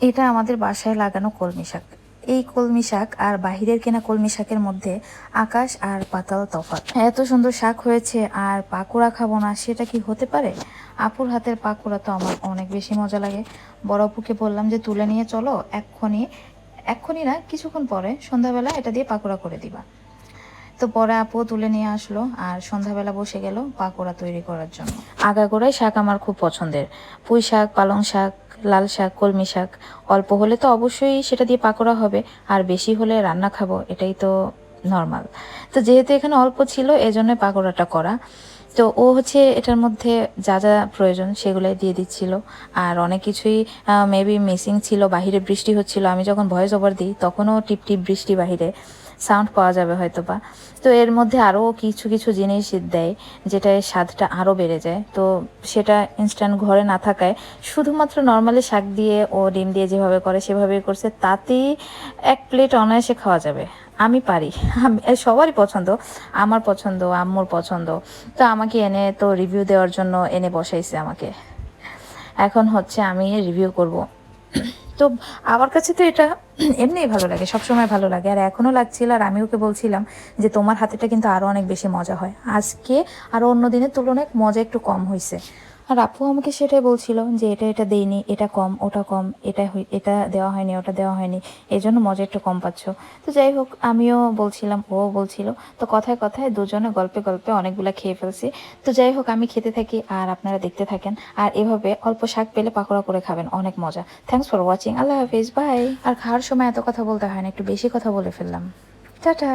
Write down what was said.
এটা আমাদের বাসায় লাগানো কলমি শাক। এই কলমি শাক আর বাহিরের কেনা কলমি শাকের মধ্যে আকাশ আর পাতাল তফাৎ। এত সুন্দর শাক হয়েছে, আর পাকোড়া খাব না, সেটা কি হতে পারে? আপুর হাতের পাকোড়া তো আমার অনেক বেশি মজা লাগে। বড় আপুকে বললাম যে, তুলে নিয়ে চলো, এক্ষুনি এক্ষুনি না, কিছুক্ষণ পরে সন্ধ্যাবেলা এটা দিয়ে পাকোড়া করে দিবা। তো পরে আপু তুলে নিয়ে আসলো, আর সন্ধ্যাবেলা বসে গেল পাকোড়া তৈরি করার জন্য। আগাগোড়াই শাক আমার খুব পছন্দের। পুঁই শাক, পালং শাক লাল শাক, কলমি শাক। অল্প হলে তো অবশ্যই সেটা দিয়ে পাকোড়া হবে, আর বেশি হলে রান্না খাব, এটাই তো নর্মাল তো যেহেতু এখানে অল্প ছিল, এজন্য পাকোড়াটা করা। তো ও হচ্ছে এটার মধ্যে যা যা প্রয়োজন সেগুলোই দিয়ে দিচ্ছিল। আর অনেক কিছুই মেবি মিসিং ছিল, বাহিরে বৃষ্টি হচ্ছিল। আমি যখন ভয়েস ওভার দিই, তখনও টিপ টিপ বৃষ্টি বাহিরে। সাউন্ড পাওয়া যাবে হয়তো বা তো এর মধ্যে আরও কিছু কিছু জিনিস দেয় যেটা এর স্বাদটা আরও বেড়ে যায়। তো সেটা ইনস্ট্যান্ট ঘরে না থাকায় শুধুমাত্র নর্মালি শাক দিয়ে ও ডিম দিয়ে যেভাবে করে সেভাবেই করছে, তাতেই এক প্লেট অনায়াসে খাওয়া যাবে। আমি পারি। আমি সবারই পছন্দ, আমার পছন্দ, আম্মুর পছন্দ। তো আমাকে এনে তো রিভিউ দেওয়ার জন্য এনে বসাইছে আমাকে। এখন হচ্ছে আমি রিভিউ করব। তো আমার কাছে তো এটা এমনিই ভালো লাগে, সবসময় ভালো লাগে। আর এখনও লাগছিল, আর আমি ওকে বলছিলাম যে তোমার হাতেটা কিন্তু আরও অনেক বেশি মজা হয়। আজকে আরও অন্য দিনের তুলনায় মজা একটু কম হয়েছে আর আপু আমাকে সেটাই বলছিল যে এটা এটা দেইনি, এটা কম, ওটা কম, এটা এটা দেওয়া হয়নি, ওটা দেওয়া হয়নি এই জন্য মজা একটু কম পাচ্ছ। তো যাই হোক, আমিও বলছিলাম, ও বলছিল, তো কথায় কথায় দুজনে গল্পে গল্পে অনেকগুলো খেয়ে ফেলছি। তো যাই হোক, আমি খেতে থাকি আর আপনারা দেখতে থাকেন। আর এভাবে অল্প শাক পেলে পাকোড়া করে খাবেন, অনেক মজা। থ্যাংকস ফর ওয়াচিং আল্লাহ হাফিজ বাই আর খাওয়ার সময় এত কথা বলতে হয় না, একটু বেশি কথা বলে ফেললাম। টাটা।